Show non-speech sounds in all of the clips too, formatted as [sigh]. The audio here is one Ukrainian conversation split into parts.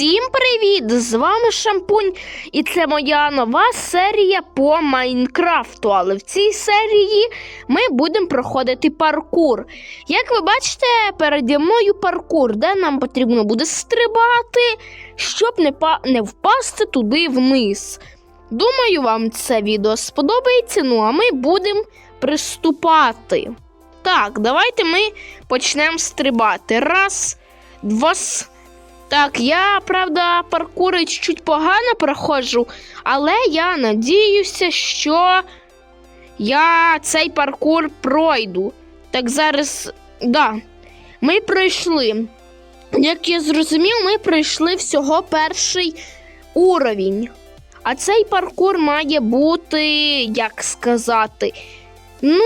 Всім привіт! З вами Шампунь, і це моя нова серія по Майнкрафту. Але в цій серії ми будемо проходити паркур. Як ви бачите, переді мною паркур, де нам потрібно буде стрибати, щоб не, не впасти туди вниз. Думаю, вам це відео сподобається. Ну а ми будемо приступати. Так, давайте ми почнемо стрибати. Раз, два. Так, я, правда, паркури чуть погано проходжу, але я надіюся, що я цей паркур пройду. Так, зараз, да, ми пройшли. Як я зрозумів, ми пройшли всього перший уровень. А цей паркур має бути, як сказати, ну,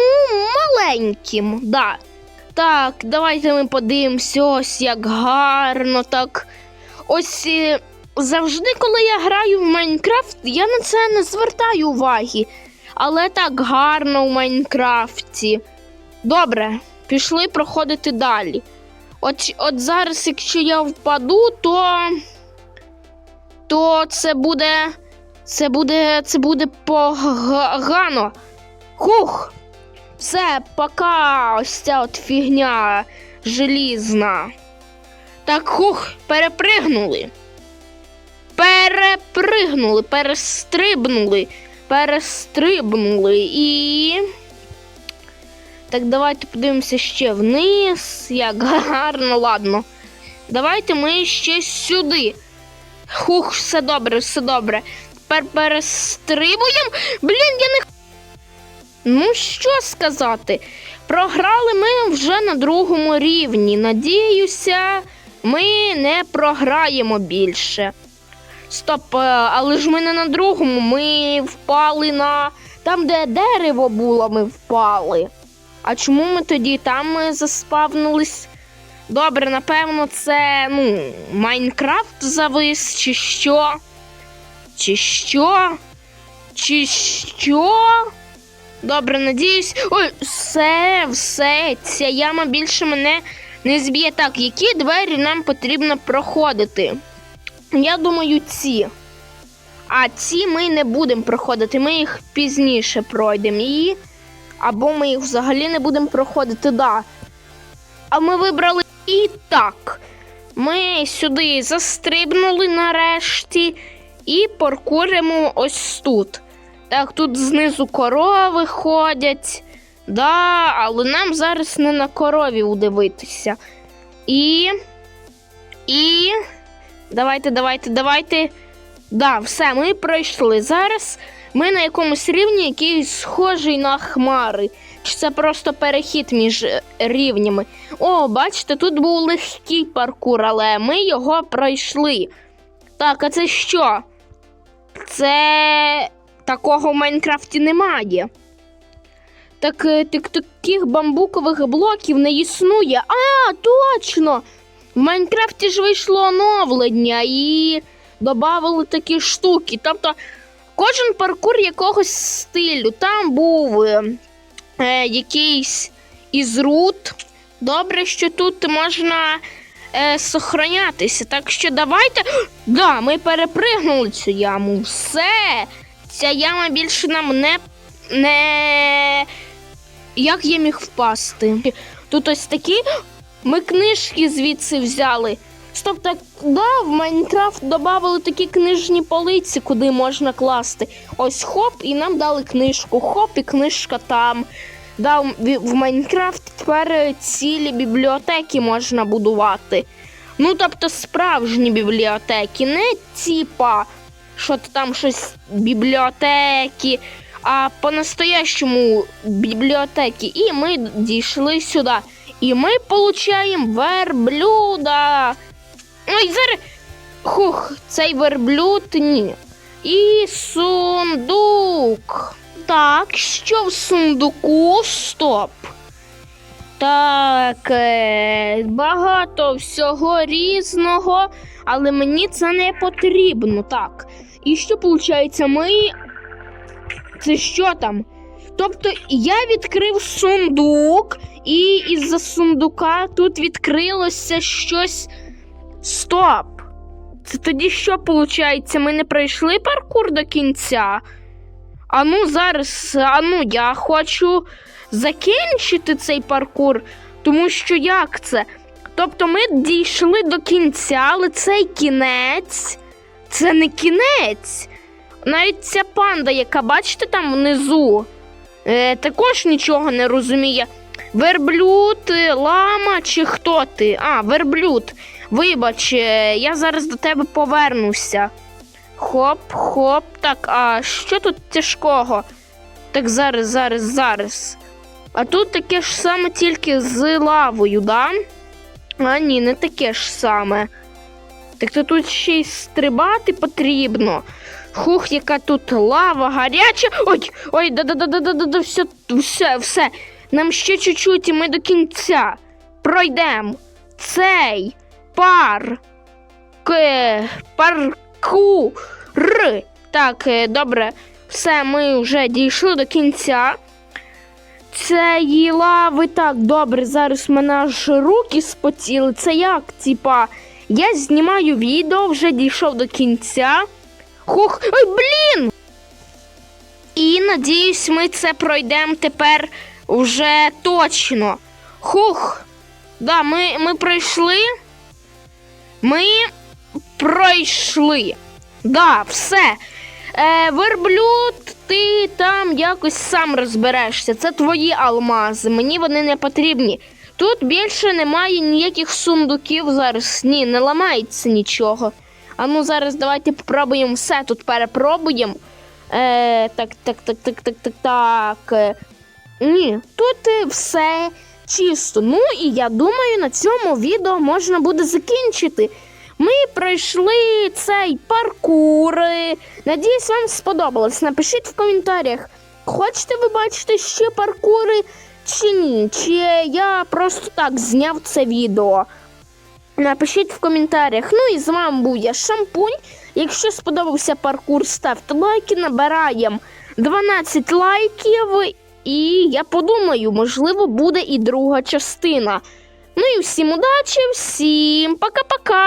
маленьким, да. Так, давайте ми подивимося, ось як гарно так. Ось е, завжди, коли я граю в Майнкрафт, я на це не звертаю уваги. Але так гарно в Майнкрафті. Добре, пішли проходити далі. От, от зараз, якщо я впаду, то. То це буде. Це буде. Це буде погано. Хух! Все, пока ось ця от фігня желізна. Так, хух, перепригнули. Перепригнули, перестрибнули, перестрибнули і. Так, давайте подивимося ще вниз. Як гарно, ладно. Давайте ми ще сюди. Хух, все добре, все добре. Тепер перестрибуємо. Блін, я не Ну, що сказати? Програли ми вже на другому рівні. Надіюся, ми не програємо більше. Стоп, е, але ж ми не на другому, ми впали на там, де дерево було, ми впали. А чому ми тоді там е, заспавнились? Добре, напевно, це ну, Майнкрафт завис, чи що? Чи що? Чи що? Добре, надіюсь. Ой, все, все, ця яма більше мене не зб'є. Так, які двері нам потрібно проходити? Я думаю, ці. А ці ми не будемо проходити, ми їх пізніше пройдемо. І... Або ми їх взагалі не будемо проходити, да. А ми вибрали і так. Ми сюди застрибнули нарешті і паркуримо ось тут. Так, тут знизу корови ходять. Да, але нам зараз не на корові удивитися. І. І. Давайте, давайте, давайте. Да, все, ми пройшли. Зараз ми на якомусь рівні, який схожий на хмари. Чи це просто перехід між е, рівнями? О, бачите, тут був легкий паркур, але ми його пройшли. Так, а це що? Це такого в Майнкрафті немає. Так, е, так таких бамбукових блоків не існує. А, точно! В Майнкрафті ж вийшло оновлення і додали такі штуки. Тобто кожен паркур якогось стилю. Там був е, е, якийсь із рут. Добре, що тут можна е, сохранятися. Так що давайте. [gasps] Да, ми перепригнули цю яму. Все. Ця яма більше нам не. не... Як я міг впасти? Тут ось такі. Ми книжки звідси взяли. Стоп, так, да, в Майнкрафт додали такі книжні полиці, куди можна класти. Ось хоп, і нам дали книжку. Хоп, і книжка там. Да, в, Майнкрафт тепер цілі бібліотеки можна будувати. Ну, тобто справжні бібліотеки, не типа, що там щось бібліотеки, а по-настоящему бібліотеки. І ми дійшли сюди. І ми получаємо верблюда. Ой, зараз. Хух, цей верблюд ні. І сундук. Так, що в сундуку? Стоп. Так, е, багато всього різного, але мені це не потрібно. Так. І що виходить? Ми. Це що там? Тобто я відкрив сундук, і із-за сундука тут відкрилося щось. Стоп! Це тоді що виходить? Ми не пройшли паркур до кінця. А ну зараз, а ну я хочу закінчити цей паркур, тому що як це? Тобто ми дійшли до кінця, але цей кінець це не кінець. Навіть ця панда, яка бачите там внизу, е, також нічого не розуміє. Верблюд, е, лама чи хто ти? А, верблюд. Вибач, е, я зараз до тебе повернуся. Хоп, хоп. Так, а що тут тяжкого? Так зараз, зараз, зараз. А тут таке ж саме тільки з лавою, да? А ні, не таке ж саме. Так то тут ще й стрибати потрібно. Хух, яка тут лава гаряча. Ой, ой, да-да-да-да-да-да, все, все, все. Нам ще чуть-чуть і ми до кінця пройдемо цей пар. К, паркур. Так, е, добре, все, ми вже дійшли до кінця. Цієї лави так, добре, зараз в мене аж руки спотіли. Це як, типа, я знімаю відео, вже дійшов до кінця. Хух, ой, блін! І надіюсь, ми це пройдемо тепер вже точно. Хух. Да, ми, ми пройшли. Ми пройшли. Да, все. Е, верблюд, ти там якось сам розберешся. Це твої алмази. Мені вони не потрібні. Тут більше немає ніяких сундуків зараз. Ні, не ламається нічого. А ну зараз давайте попробуємо все тут перепробуємо. Е, так, так, так, так, так, так, так. Ні, тут все чисто. Ну і я думаю, на цьому відео можна буде закінчити. Ми пройшли цей паркур. Надіюсь, вам сподобалось. Напишіть в коментарях, хочете ви бачити ще паркури чи ні? Чи я просто так зняв це відео. Напишіть в коментарях. Ну і з вами був я Шампунь. Якщо сподобався паркур, ставте лайки, набираємо 12 лайків. І я подумаю, можливо, буде і друга частина. Ну і всім удачі, всім пока-пока!